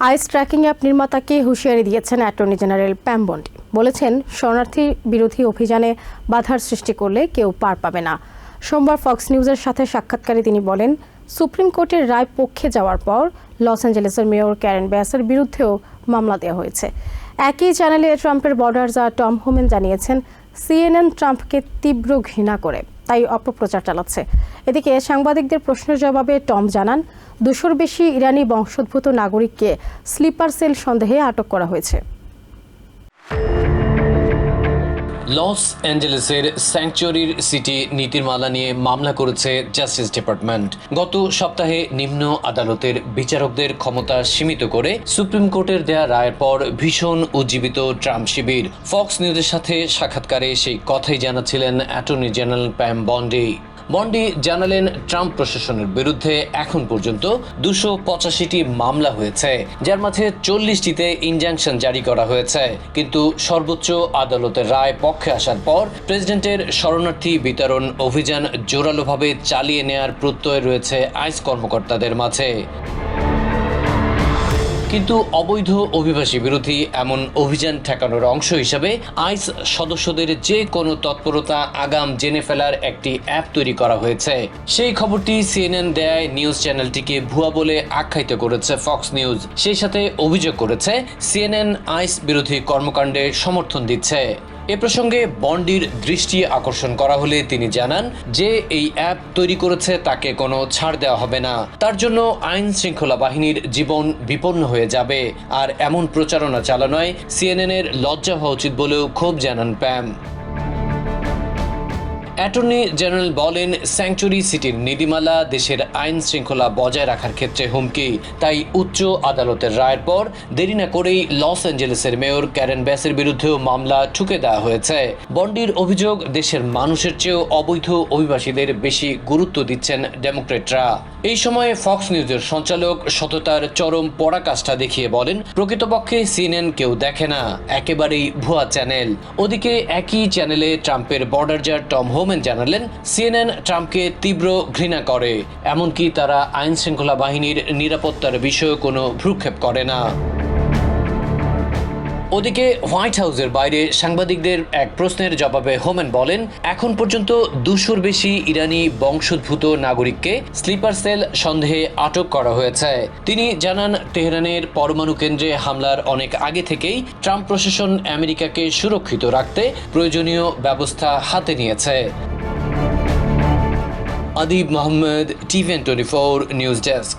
আইস tracking app নির্মাতাকে হুঁশিয়ারি দিয়েছেন attorney general প্যাম বন্ডি বলেছেন, শরণার্থী বিরোধী অভিযানে বাধার সৃষ্টি করলে কেউ পার পাবে না। সোমবার ফক্স নিউজের সাথে সাক্ষাৎকারে তিনি বলেন, সুপ্রিম কোর্টের রায় পক্ষে যাওয়ার পর লস অ্যাঞ্জেলেসের মেয়র ক্যারেন ব্যাসের বিরুদ্ধেও মামলা দেওয়া হয়েছে। একই চ্যানেলে ট্রাম্পের বর্ডার যা টম হোমেন জানিয়েছেন, সিএনএন ট্রাম্পকে তীব্র ঘৃণা করে, তাই অপপ্রচার চালাচ্ছে। এদিকে সাংবাদিকদের প্রশ্নের জবাবে টম জানান, দুশোর বেশি ইরানি বংশোদ্ভূত নাগরিককে স্লিপার সেল সন্দেহে আটক করা হয়েছে। লস অ্যাঞ্জেলেসের স্যাংচুয়ারির সিটি নীতিমালা নিয়ে মামলা করেছে জাস্টিস ডিপার্টমেন্ট। গত সপ্তাহে নিম্ন আদালতের বিচারকদের ক্ষমতা সীমিত করে সুপ্রিম কোর্টের দেয়া রায়ের পর ভীষণ উজ্জীবিত ট্রাম্প শিবির। ফক্স নিউজের সাথে সাক্ষাৎকারে সেই কথাই জানাচ্ছিলেন অ্যাটর্নি জেনারেল প্যাম বন্ডি বন্ডি জানালেন ট্রাম্প প্রশাসনের বিরুদ্ধে এখন পর্যন্ত দুশো পঁচাশিটি মামলা হয়েছে, যার মাঝে চল্লিশটিতে ইনজাংশন জারি করা হয়েছে। কিন্তু সর্বোচ্চ আদালতের রায় পক্ষে আসার পর প্রেসিডেন্টের শরণার্থী বিতরণ অভিযান জোরালোভাবে চালিয়ে নেয়ার প্রত্যয় রয়েছে আইস কর্মকর্তাদের মাঝে। কিন্তু অবৈধ অভিবাসী বিরোধী এমন অভিযান ঠেকানোর অংশ হিসাবে আইস সদস্যদের যে কোনো তৎপরতা আগাম জেনে ফেলার একটি অ্যাপ তৈরি করা হয়েছে। সেই খবরটি সিএনএন দেয় নিউজ চ্যানেলটিকে ভুয়া বলে আখ্যায়িত করেছে ফক্স নিউজ। সেই সাথে অভিযোগ করেছে, সিএনএন আইস বিরোধী কর্মকাণ্ডে সমর্থন দিচ্ছে। এ প্রসঙ্গে বন্ডির দৃষ্টি আকর্ষণ করা হলে তিনি জানান যে এই অ্যাপ তৈরি করেছে তাকে কোনো ছাড় দেওয়া হবে না। তার জন্য আইন শৃঙ্খলা বাহিনীর জীবন বিপন্ন হয়ে যাবে। আর এমন প্রচারণা চালানোয় সিএনএনের লজ্জা হওয়া উচিত বলেও ক্ষোভ জানান প্যাম। অ্যাটর্নি জেনারেল বলেন স্যাংচুরি সিটির নীতিমালা দেশের আইন শৃঙ্খলা বজায় রাখার ক্ষেত্রে হুমকি। তাই উচ্চ আদালতের রায়ের পর দেরি না করেই লস অ্যাঞ্জেলেসের মেয়র ক্যারেন ব্যাসের বিরুদ্ধেও মামলা ঠুকে দেওয়া হয়েছে। বন্ডির অভিযোগ দেশের মানুষের চেয়েও অবৈধ অভিবাসীদের বেশি গুরুত্ব দিচ্ছেন ডেমোক্রেটরা। এই সময়ে ফক্স নিউজের সঞ্চালক সততার চরম পরাকাষ্ঠা দেখিয়ে বলেন, প্রকৃতপক্ষে সিএনএন কেউ দেখে না, একেবারেই ভুয়া চ্যানেল। ওদিকে একই চ্যানেলে ট্রাম্পের বর্ডার জার টম হোমেন জানালেন সিএনএন ট্রাম্পকে তীব্র ঘৃণা করে, এমনকি তারা আইন শৃঙ্খলা বাহিনীর নিরাপত্তার বিষয়ে কোনো ভ্রুক্ষেপ করে না। ওদিকে হোয়াইট হাউসের বাইরে সাংবাদিকদের এক প্রশ্নের জবাবে হোমেন বলেন, এখন পর্যন্ত দুশোর বেশি ইরানি বংশোদ্ভূত নাগরিককে স্লিপার সেল সন্দেহে আটক করা হয়েছে। তিনি জানান, তেহরানের পরমাণু কেন্দ্রে হামলার অনেক আগে থেকেই ট্রাম্প প্রশাসন আমেরিকাকে সুরক্ষিত রাখতে প্রয়োজনীয় ব্যবস্থা হাতে নিয়েছে। Adib Mohammad TVN twenty four news desk.